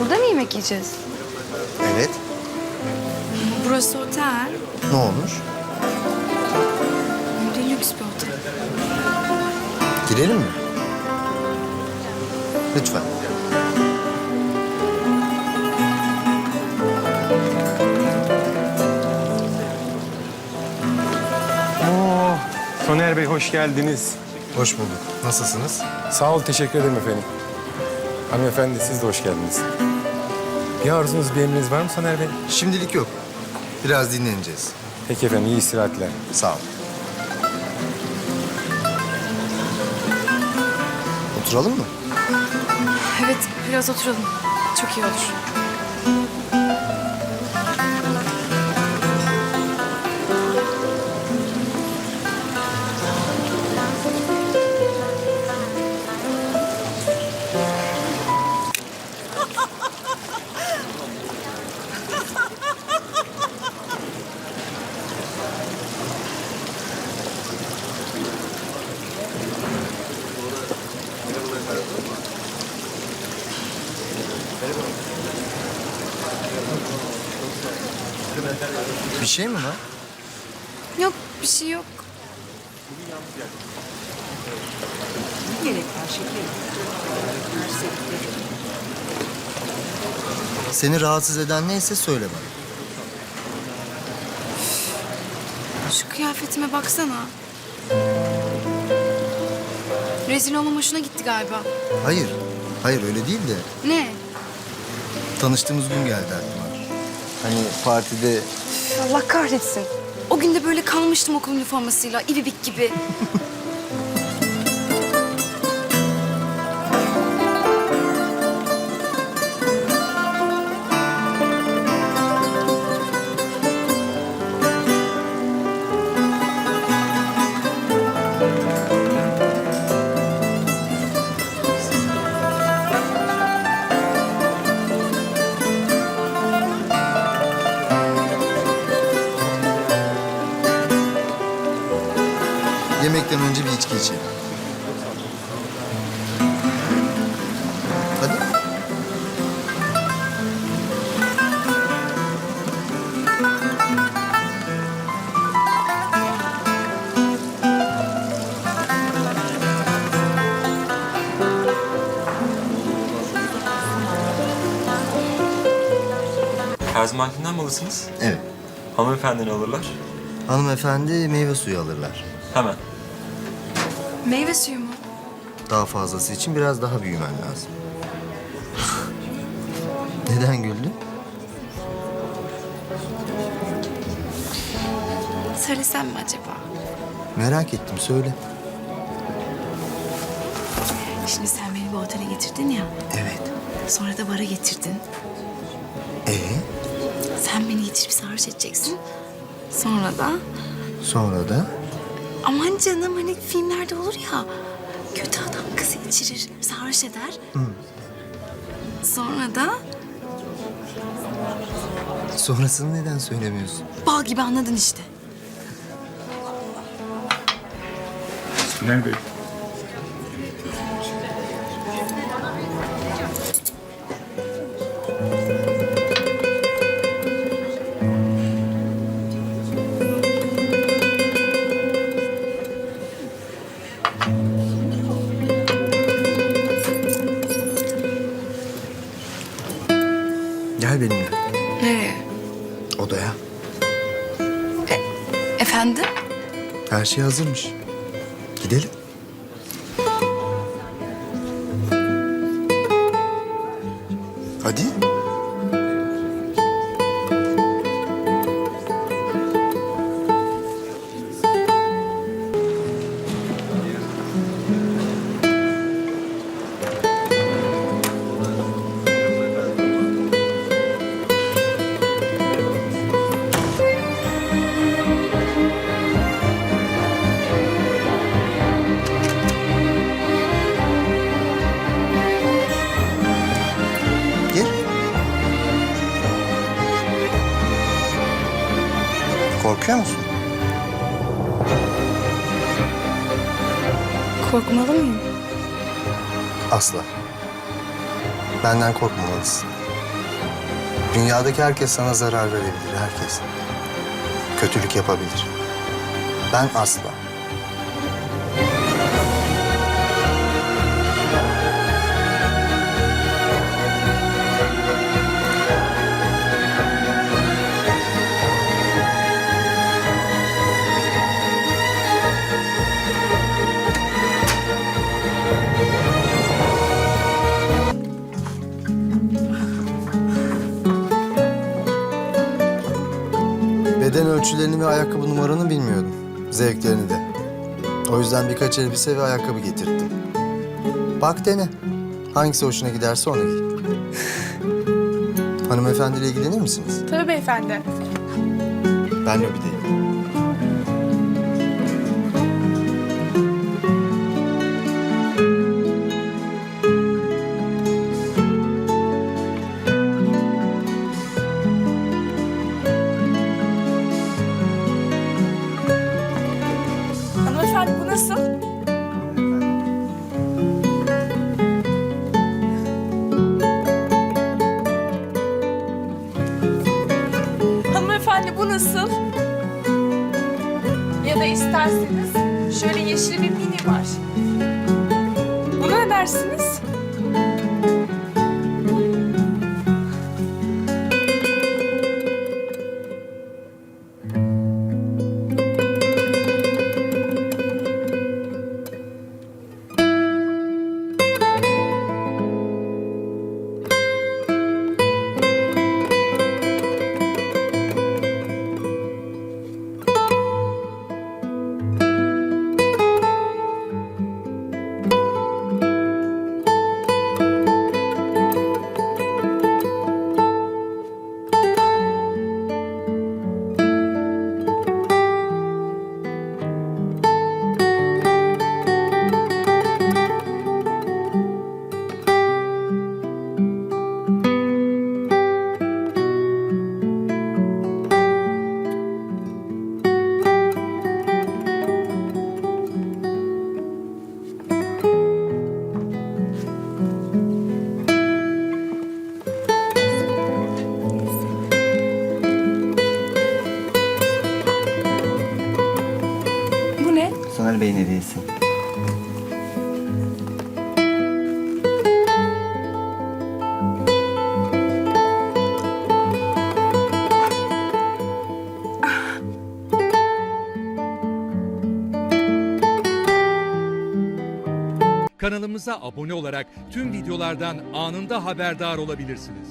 Burada mı yemek yiyeceğiz? Evet. Burası otel. Ne olur? Hem de lüks bir otel. Girelim mi? Lütfen. Soner Bey hoş geldiniz. Hoş bulduk. Nasılsınız? Sağ ol, teşekkür ederim efendim. Hanımefendi siz de hoş geldiniz. Bir arzunuz, bir emriniz var mı Soner Bey? Şimdilik yok. Biraz dinleneceğiz. Peki efendim, iyi istirahatler. Sağ ol. Oturalım mı? Evet, biraz oturalım. Çok iyi olur. Bir şey mi var? Yok, bir şey yok. Seni rahatsız eden neyse söyle bana. Şu kıyafetime baksana. Rezil olmam hoşuna gitti galiba. Hayır. Hayır öyle değil de Ne? tanıştığımız gün geldi aklıma. Hani partide Allah kahretsin. O gün de böyle kalmıştım okul üniformasıyla, ibibik gibi. Her zamankinden mi alırsınız? Evet. Hanımefendi ne alırlar? Hanımefendi meyve suyu alırlar. Hemen. Meyve suyu mu? Daha fazlası için biraz daha büyümen lazım. Neden güldün? Söylesem mi acaba? Merak ettim söyle. Şimdi sen beni bu otele getirdin ya. Evet. Sonra da bara getirdin. Ee, Sen beni getirip sarhoş edeceksin. Sonra da sonra da aman canım hani filmlerde olur ya. Kötü adam kızı içirir, sarhoş eder. Sonra da sonrasını neden söylemiyorsun? bal gibi anladın işte. Soner Nereye? odaya. Efendim? Her şey hazırmış. Gidelim. Korkuyor musun? Korkmalı mıyım? Asla. Benden korkmamalısın. Dünyadaki herkes sana zarar verebilir, herkes. Kötülük yapabilir. Ben asla. Ölçülerini ve ayakkabı numaranı bilmiyordum. Zevklerini de. O yüzden birkaç elbise ve ayakkabı getirttim. Bak dene. Hangisi hoşuna giderse onu giy. Hanımefendiyle ilgilenir misiniz? Tabii beyefendi. Ben lobideyim. İsterseniz şöyle yeşil bir mini var. Buna ne dersiniz? Bey'in hediyesi. Kanalımıza abone olarak tüm videolardan anında haberdar olabilirsiniz.